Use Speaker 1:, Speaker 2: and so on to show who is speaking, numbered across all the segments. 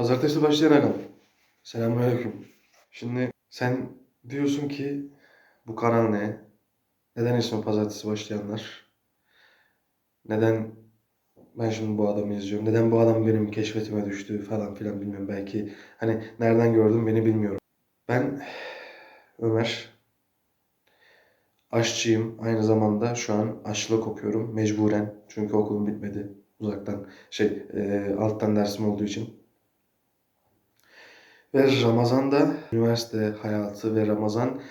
Speaker 1: Pazartesi başlayan agam. Selamünaleyküm. Şimdi sen diyorsun ki bu kanal ne? Neden ismi pazartesi başlayanlar? Neden ben şimdi bu adamı izliyorum? Neden bu adam benim keşfetime düştü falan filan bilmiyorum. Belki hani nereden gördüm beni bilmiyorum. Ben Ömer. Aşçıyım. Aynı zamanda şu an aşçılık okuyorum. Mecburen. Çünkü okulum bitmedi. Uzaktan şey e, alttan dersim olduğu için. Ve Ramazan'da üniversite hayatı ve Ramazan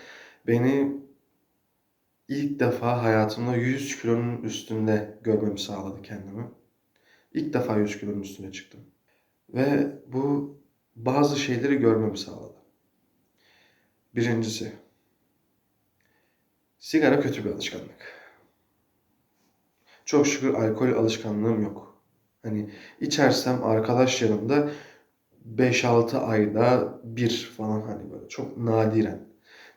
Speaker 1: beni ilk defa hayatımda 100 kilonun üstünde görmemi sağladı kendimi. İlk defa 100 kilonun üstüne çıktım. Ve bu bazı şeyleri görmemi sağladı. Birincisi, sigara kötü bir alışkanlık. Çok şükür alkol alışkanlığım yok. Hani içersem arkadaş yanımda 5-6 ayda bir falan hani böyle çok nadiren.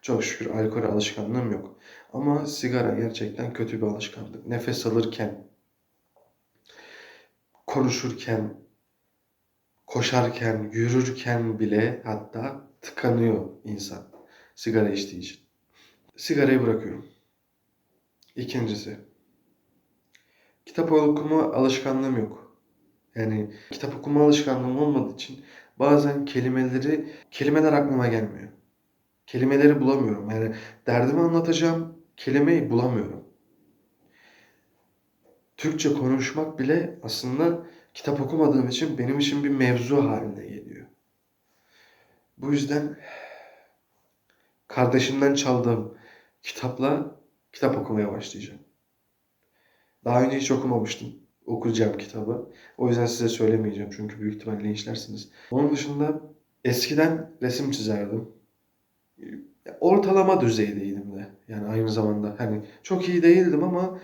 Speaker 1: Çok şükür alkol alışkanlığım yok. Ama sigara gerçekten kötü bir alışkanlık. Nefes alırken, konuşurken, koşarken, yürürken bile hatta tıkanıyor insan sigara içtiği için. Sigarayı bırakıyorum. İkincisi, kitap okuma alışkanlığım yok. Yani kitap okuma alışkanlığım olmadığı için bazen kelimeleri, kelimeler aklıma gelmiyor. Kelimeleri bulamıyorum. Yani derdimi anlatacağım kelimeyi bulamıyorum. Türkçe konuşmak bile aslında kitap okumadığım için benim için bir mevzu haline geliyor. Bu yüzden kardeşimden çaldığım kitapla kitap okumaya başlayacağım. Daha önce hiç okumamıştım. Okuyacağım kitabı. O yüzden size söylemeyeceğim çünkü büyük ihtimalle linçlersiniz. Onun dışında eskiden resim çizerdim. Ortalama düzeydeydim de. Yani aynı zamanda hani çok iyi değildim ama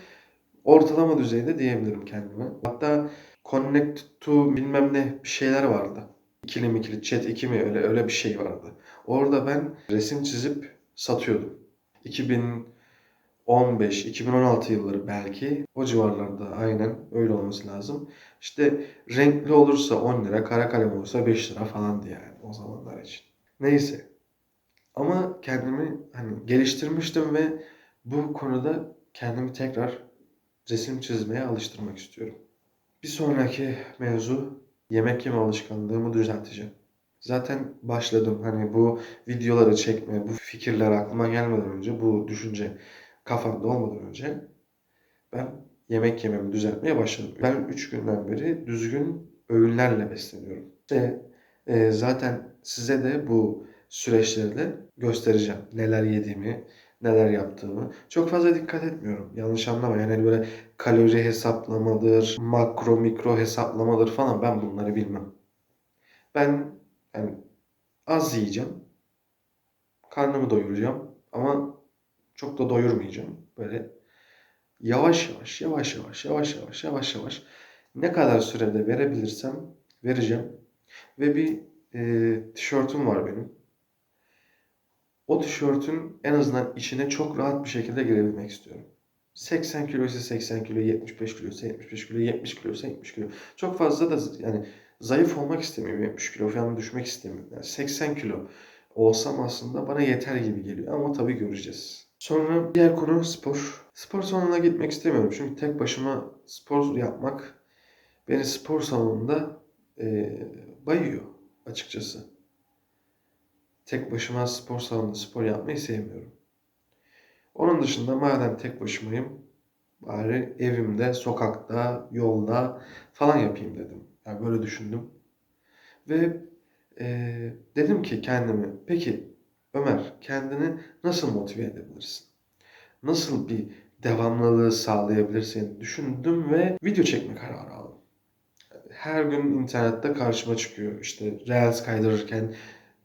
Speaker 1: ortalama düzeyde diyebilirim kendime. Hatta Connect to bilmem ne bir şeyler vardı. İkili mi chat 2 mi öyle öyle bir şey vardı. Orada ben resim çizip satıyordum. 2015, 2016 yılları belki o civarlarda aynen öyle olması lazım. İşte renkli olursa 10 lira, kara kalem olursa 5 lira falandı yani o zamanlar için. Neyse. Ama kendimi hani geliştirmiştim ve bu konuda kendimi tekrar resim çizmeye alıştırmak istiyorum. Bir sonraki mevzu yemek yeme alışkanlığımı düzelteceğim. Zaten başladım hani bu videoları çekme, bu fikirler aklıma gelmeden önce, bu düşünce kafamda olmadan önce ben yemek yememi düzeltmeye başladım. Ben 3 günden beri düzgün öğünlerle besleniyorum. İşte e, zaten size de bu süreçlerde göstereceğim neler yediğimi, neler yaptığımı. Çok fazla dikkat etmiyorum. Yanlış anlama. Yani hani böyle kalori hesaplamadır, makro mikro hesaplamadır falan ben bunları bilmem. Ben yani az yiyeceğim. Karnımı doyuracağım ama çok da doyurmayacağım. Böyle yavaş yavaş, yavaş yavaş, yavaş yavaş, yavaş yavaş ne kadar sürede verebilirsem vereceğim. Ve bir e, tişörtüm var benim. O tişörtün en azından içine çok rahat bir şekilde girebilmek istiyorum. 80 kilo ise 80 kilo, 75 kilo ise 75 kilo, 70 kilo ise 70 kilo. Çok fazla da yani zayıf olmak istemiyorum. 70 kilo falan düşmek istemiyorum. Yani 80 kilo olsam aslında bana yeter gibi geliyor. Ama tabii göreceğiz. Sonra diğer konu spor. Spor salonuna gitmek istemiyorum. Çünkü tek başıma spor yapmak beni spor salonunda e, bayıyor açıkçası. Tek başıma spor salonunda spor yapmayı sevmiyorum. Onun dışında madem tek başımayım bari evimde, sokakta, yolda falan yapayım dedim. Yani böyle düşündüm. Ve e, dedim ki kendime peki Ömer kendini nasıl motive edebilirsin? Nasıl bir devamlılığı sağlayabilirsin düşündüm ve video çekme kararı aldım. Her gün internette karşıma çıkıyor. İşte Reels kaydırırken,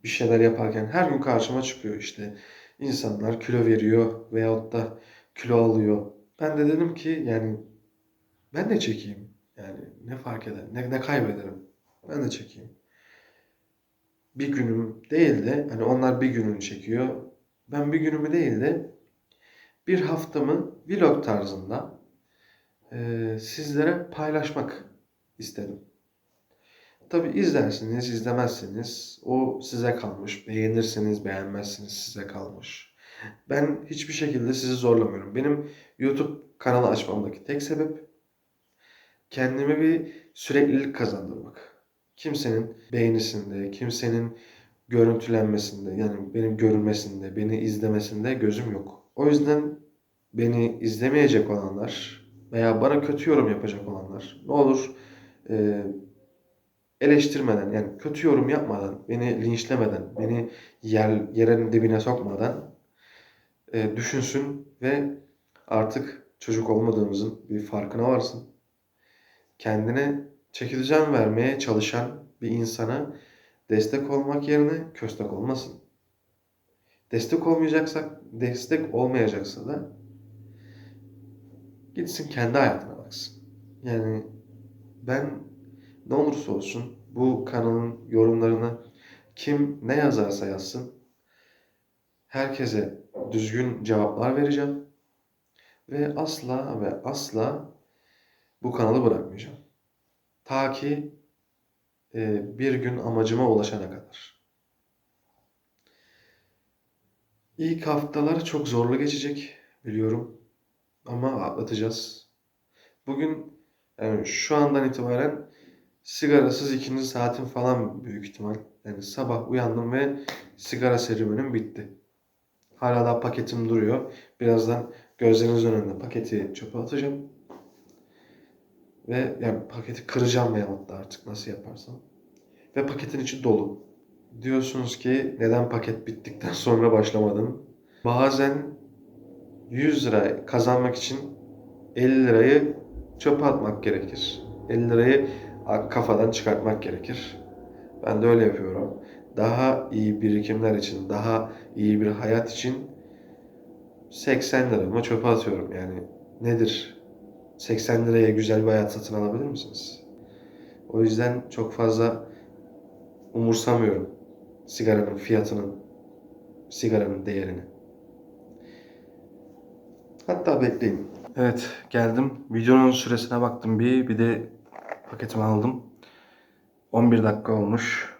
Speaker 1: bir şeyler yaparken her gün karşıma çıkıyor işte. insanlar kilo veriyor veyahut da kilo alıyor. Ben de dedim ki yani ben de çekeyim. Yani ne fark eder? Ne, ne kaybederim? Ben de çekeyim. Bir günüm değil de hani onlar bir gününü çekiyor. Ben bir günümü değil de bir haftamı vlog tarzında e, sizlere paylaşmak istedim. Tabi izlersiniz, izlemezsiniz. O size kalmış. Beğenirsiniz, beğenmezsiniz size kalmış. Ben hiçbir şekilde sizi zorlamıyorum. Benim YouTube kanalı açmamdaki tek sebep kendime bir süreklilik kazandırmak. Kimsenin beğenisinde, kimsenin görüntülenmesinde, yani benim görünmesinde, beni izlemesinde gözüm yok. O yüzden beni izlemeyecek olanlar veya bana kötü yorum yapacak olanlar ne olur e, eleştirmeden yani kötü yorum yapmadan, beni linçlemeden, beni yer, yerin dibine sokmadan e, düşünsün ve artık çocuk olmadığımızın bir farkına varsın. Kendine çekileceğim vermeye çalışan bir insana destek olmak yerine köstek olmasın. Destek olmayacaksak, destek olmayacaksa da gitsin kendi hayatına baksın. Yani ben ne olursa olsun bu kanalın yorumlarını kim ne yazarsa yazsın herkese düzgün cevaplar vereceğim. Ve asla ve asla bu kanalı bırakmayacağım. Ta ki e, bir gün amacıma ulaşana kadar. İlk haftalar çok zorlu geçecek biliyorum ama atlatacağız. Bugün yani şu andan itibaren sigarasız ikinci saatim falan büyük ihtimal. Yani sabah uyandım ve sigara serüvenim bitti. Hala da paketim duruyor. Birazdan gözlerinizin önünde paketi çöpe atacağım. Ve yani paketi kıracağım veyahut da artık nasıl yaparsam. Ve paketin içi dolu. Diyorsunuz ki neden paket bittikten sonra başlamadın? Bazen 100 lira kazanmak için 50 lirayı çöpe atmak gerekir. 50 lirayı kafadan çıkartmak gerekir. Ben de öyle yapıyorum. Daha iyi birikimler için, daha iyi bir hayat için 80 liramı çöpe atıyorum. Yani nedir? 80 liraya güzel bir hayat satın alabilir misiniz? O yüzden çok fazla umursamıyorum sigaranın fiyatının, sigaranın değerini. Hatta bekleyin. Evet geldim. Videonun süresine baktım bir. Bir de paketimi aldım. 11 dakika olmuş.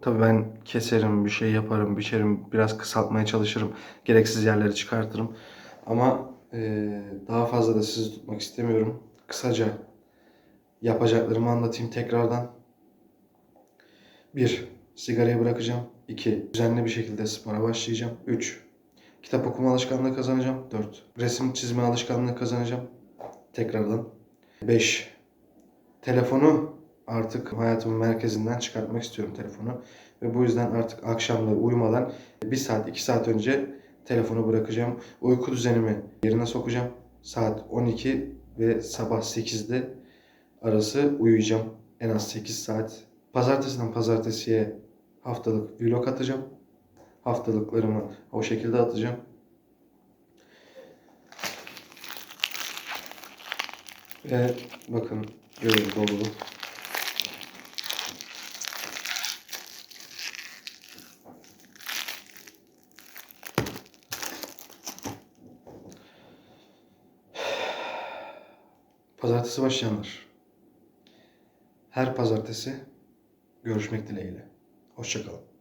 Speaker 1: Tabii ben keserim, bir şey yaparım, biçerim, biraz kısaltmaya çalışırım. Gereksiz yerleri çıkartırım. Ama ee, daha fazla da sizi tutmak istemiyorum. Kısaca yapacaklarımı anlatayım tekrardan. 1. Sigarayı bırakacağım. 2. Düzenli bir şekilde spora başlayacağım. 3. Kitap okuma alışkanlığı kazanacağım. 4. Resim çizme alışkanlığı kazanacağım. Tekrardan. 5. Telefonu artık hayatımın merkezinden çıkartmak istiyorum telefonu. Ve bu yüzden artık akşamları uyumadan 1 saat 2 saat önce telefonu bırakacağım. Uyku düzenimi yerine sokacağım. Saat 12 ve sabah 8'de arası uyuyacağım. En az 8 saat. Pazartesiden pazartesiye haftalık vlog atacağım. Haftalıklarımı o şekilde atacağım. Ve bakın görün dolu. Pazartesi başlayanlar. Her pazartesi görüşmek dileğiyle. Hoşçakalın.